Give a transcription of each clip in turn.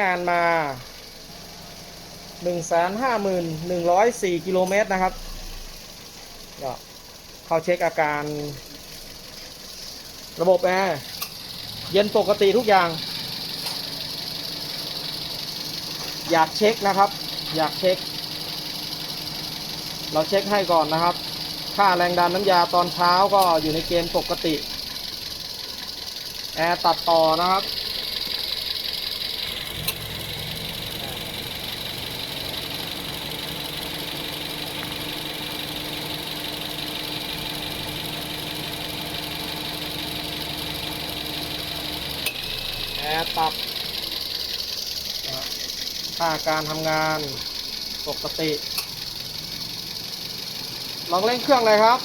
งานมา 151,104 กิโลเมตรนะครับก็เข้าเช็คอาการ ระบบแอร์เย็นปกติทุกอย่าง อยากเช็คนะครับ อยากเช็ค เราเช็คให้ก่อนนะครับ ค่าแรงดันน้ำยาตอนเช้าก็อยู่ในเกณฑ์ปกติ แอร์ตัดต่อนะครับ ตับนะครับค่าการทำงานปกติ ลองเร่งเครื่องเลยครับ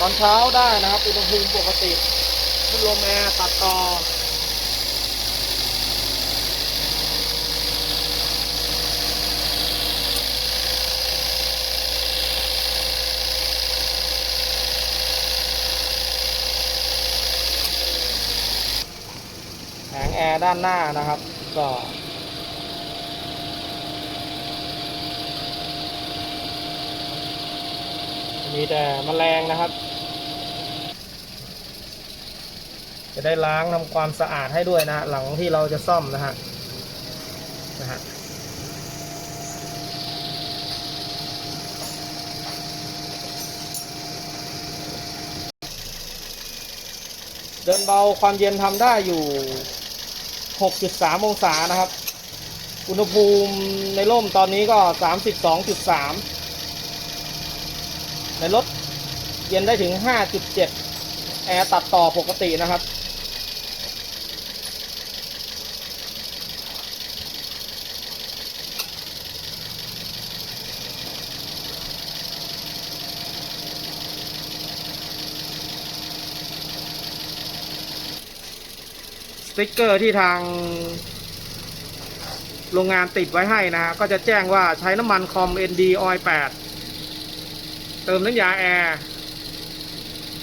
ตอนเช้าได้นะครับอุณหภูมิปกติพัดลมแอร์ตัดต่อ อร์ด้านหน้านะครับ ก็มีแต่แมลงนะครับ จะได้ล้างทำความสะอาดให้ด้วยนะ หลังที่เราจะซ่อมนะฮะนะฮะเดินเบาความเย็นทำได้อยู่ 6.3 องศานะครับ อุณหภูมิในร่มตอนนี้ก็ 32.3 ในรถเย็นได้ถึง 5.7 แอร์ตัดต่อปกตินะครับ ติ๊กเกอร์ที่ทาง โรงงานติดไว้ให้นะฮะก็จะแจ้งว่าใช้น้ำมันคอม ND Oil 8 เติมน้ำยาแอร์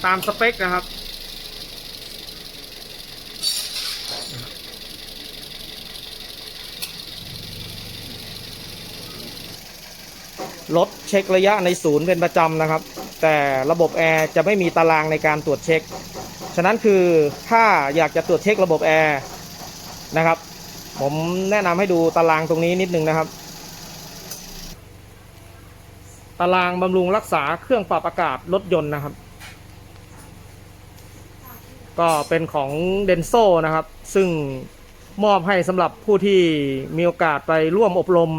ตามสเปคนะครับ รถเช็คระยะในศูนย์เป็นประจำนะครับ แต่ระบบแอร์จะไม่มีตารางในการตรวจเช็ค ฉะนั้นคือถ้าอยากจะตรวจเช็คระบบแอร์นะครับ ผมแนะนำให้ดูตารางตรงนี้นิดนึงนะครับ ตารางบำรุงรักษาเครื่องปรับอากาศรถยนต์นะครับ ก็เป็นของเดนโซนะครับ ซึ่งมอบให้สำหรับผู้ที่มีโอกาสไปร่วมอบรม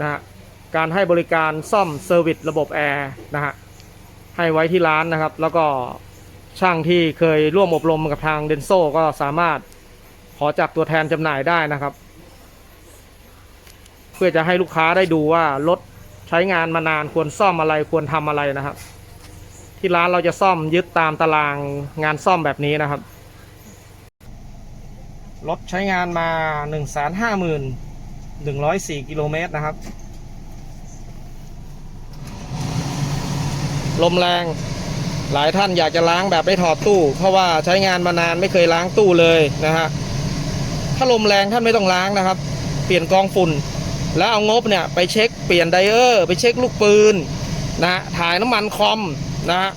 นะฮะการให้บริการซ่อมเซอร์วิสระบบแอร์นะฮะ ให้ไว้ที่ร้านนะครับ แล้วก็ช่างที่เคยร่วมอบรมกับทางเดนโซก็สามารถขอจากตัวแทนจำหน่ายได้นะครับ เพื่อจะให้ลูกค้าได้ดูว่ารถใช้งานมานานควรซ่อมอะไรควรทำอะไรนะครับ ที่ร้านเราจะซ่อมยึดตามตารางงานซ่อมแบบนี้นะครับรถใช้งานมา 1 5 1 1 0 4 กิโลเมตรนะครับ ลมแรง หลายท่านอยากจะล้างแบบไม่ถอดตู้ เพราะว่าใช้งานมานานไม่เคยล้างตู้เลยนะฮะถ้าลมแรงท่านไม่ต้องล้างนะครับ เปลี่ยนกองฝุ่น แล้วเอางบเนี่ยไปเช็คเปลี่ยนไดเออร์ไปเช็คลูกปืนนะฮะถ่ายน้ำมันคอมนะฮะ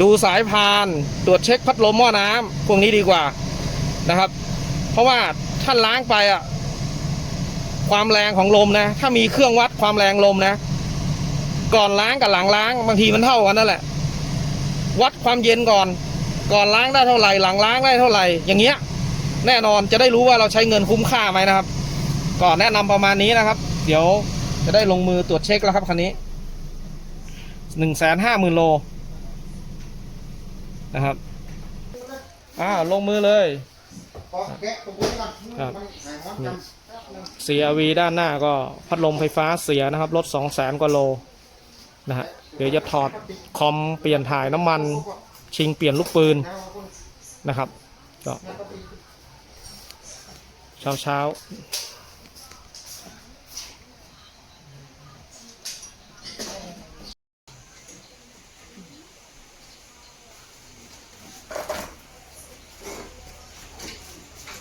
ดูสายพานตรวจเช็คพัดลมหม้อน้ำพวกนี้ดีกว่านะครับ เพราะว่าท่านล้างไปอะความแรงของลมนะ ถ้ามีเครื่องวัดความแรงลมนะ ก่อนล้างกับหลังล้างบางทีมันเท่ากันนั่นแหละ วัดความเย็นก่อน ก่อนล้างได้เท่าไหร่ หลังล้างได้เท่าไหร่ อย่างเงี้ย แน่นอนจะได้รู้ว่าเราใช้เงินคุ้มค่าไหมนะครับก็แนะนำประมาณนี้นะครับ เดี๋ยวจะได้ลงมือตรวจเช็คแล้วครับคันนี้หนึ่งแสนห้าหมื่นโลนะครับอ่าลงมือเลยขอแกะตรงนี้ก่อนครับมันหายฮอตกัน CRV ด้านหน้าก็พัดลมไฟฟ้าเสียนะครับรถสองแสนกว่าโล นะฮะเดี๋ยวจะถอดคอมเปลี่ยนถ่ายน้ำมันชิงเปลี่ยนลูกปืนนะครับก็เช้าเช้า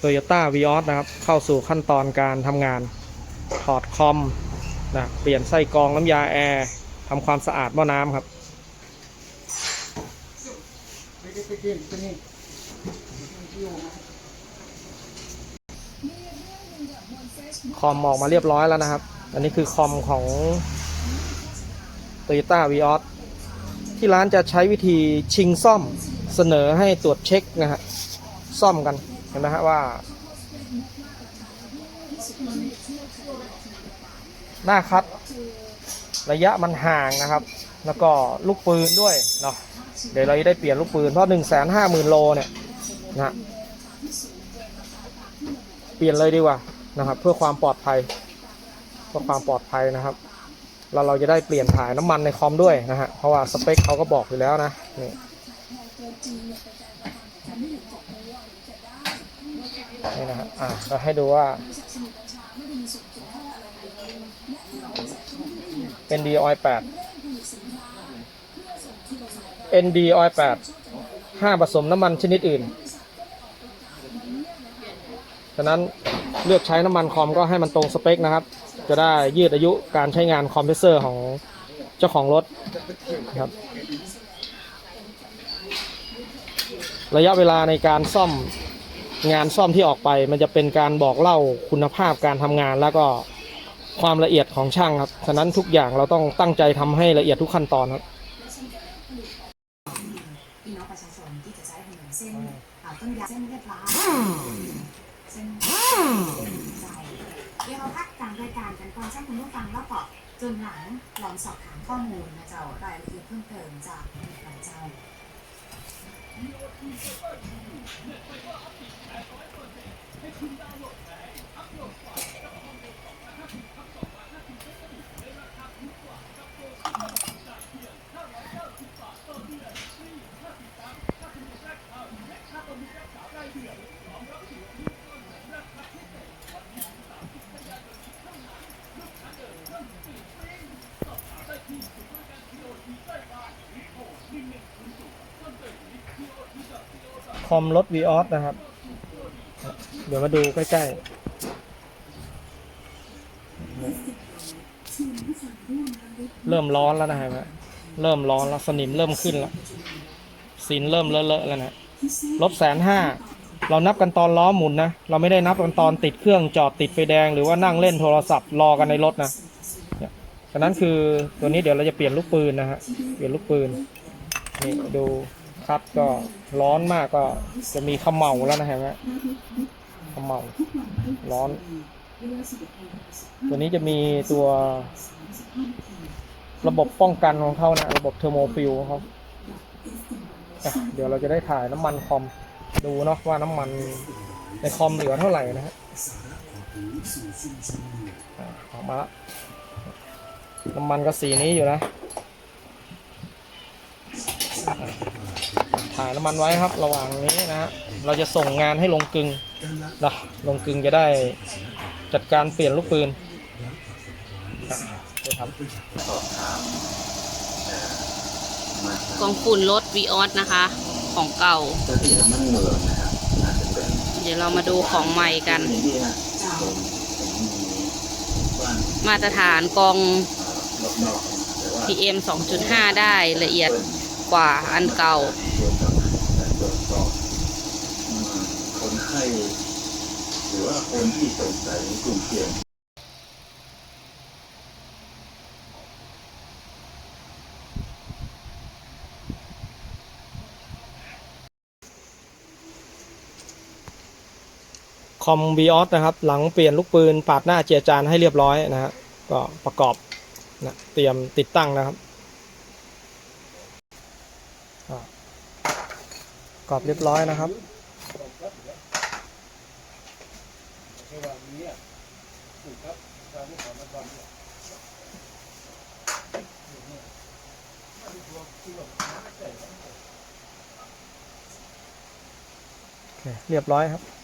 โตโยต้าวีออสนะครับ เข้าสู่ขั้นตอนการทำงาน ถอดคอมนะเปลี่ยนไส้กรองน้ำยาแอร์ ทำความสะอาดหม้อน้ำครับคอมออกมาเรียบร้อยแล้วนะครับ อันนี้คือคอมของ Toyota v ีออที่ร้านจะใช้วิธีชิงซ่อมเสนอให้ตรวจเช็คนะฮะซ่อมกันเห็นไหมฮะว่า หน้าคัด ระยะมันห่างนะครับ แล้วก็ลูกปืนด้วยเนาะเดี๋ยวเราจะได้เปลี่ยนลูกปืนเพราะหนึ่งแสนห้าหมื่นโลเนี่ยนะฮะเปลี่ยนเลยดีกว่านะครับ เพื่อความปลอดภัยเพื่อความปลอดภัยนะครับเราเราจะได้เปลี่ยนถ่ายน้ำมันในคอมด้วยนะฮะเพราะว่าสเปคเขาก็บอกอยู่แล้วนะนี่นี่นะฮะอะเราให้ดูว่า ND Oil 8 ND Oil 8ห้ามผสมน้ำมันชนิดอื่น ฉะนั้นเลือกใช้น้ำมันคอมก็ให้มันตรงสเปคนะครับ จะได้ยืดอายุการใช้งานคอมเพรสเซอร์ของเจ้าของรถนะครับ ระยะเวลาในการซ่อมงานซ่อมที่ออกไป มันจะเป็นการบอกเล่าคุณภาพการทำงานแล้วก็ ความละเอียดของช่างครับ ฉะนั้นทุกอย่างเราต้องตั้งใจทำให้ละเอียดทุกขั้นตอนครับพี่น้องประชาชนที่จะใช้ถนนเส้นอ่าต้นยางเส้นเรียบร้อยเส้นใจเดี๋ยวเราพักกลางรายการกันก่อนใช้คุณผู้ฟังแล้วก็จนหลังลองสอบถามข้อมูลนะเจ้ารายละเอียดเพิ่มเติมจากหลังเจ้าค อมรถ v ีออนะครับ เดี๋ยวมาดูใกล้ๆ เริ่มร้อนแล้วนะฮะเริ่มร้อนแล้วสนิมเริ่มขึ้นแล้วสินเริ่มเลอะๆแล้วนะรถแสนห้าเรานับกันตอนล้อหมุนนะ เราไม่ได้นับกันตอนติดเครื่องจอดติดไฟแดงหรือว่านั่งเล่นโทรศัพท์รอกันในรถนะนี่ยฉะนั้นคือตัวนี้เดี๋ยวเราจะเปลี่ยนลูกปืนนะฮะ เปลี่ยนลูกปืน นี่ดู คัดก็ร้อนมากก็จะมีขมเหลาแล้วนะฮะขมเหลาร้อน ตัวนี้จะมีตัวระบบป้องกันของเขานะ ระบบเทอร์โมฟิลเขาเดี๋ยวเราจะได้ถ่ายน้ำมันคอมดูเนาะว่าน้ำมันในคอมเหลือเท่าไหร่นะฮะอะออกมาละน้ำมันก็สีนี้อยู่นะ ถ่ายน้ำมันไว้ครับ ระหว่างนี้นะฮะเราจะส่งงานให้ลงกึงนะลงกึงจะได้จัดการเปลี่ยนลูกปืนอะเดี๋ยวครับกองฝุ่นรถวีออสนะคะ ของเก่า เดี๋ยวเรามาดูของใหม่กัน มาตรฐานกอง PM 2.5 ได้ละเอียดกว่าอันเก่า คนไข้หรือว่าคนที่สงสัยในกลุ่มเสี่ยงคอมบีออสนะครับ หลังเปลี่ยนลูกปืนปาดหน้าเจียจานให้เรียบร้อยนะฮะก็ประกอบนะเตรียมติดตั้งนะครับ อะประกอบเรียบร้อยนะครับ เรียบร้อยครับ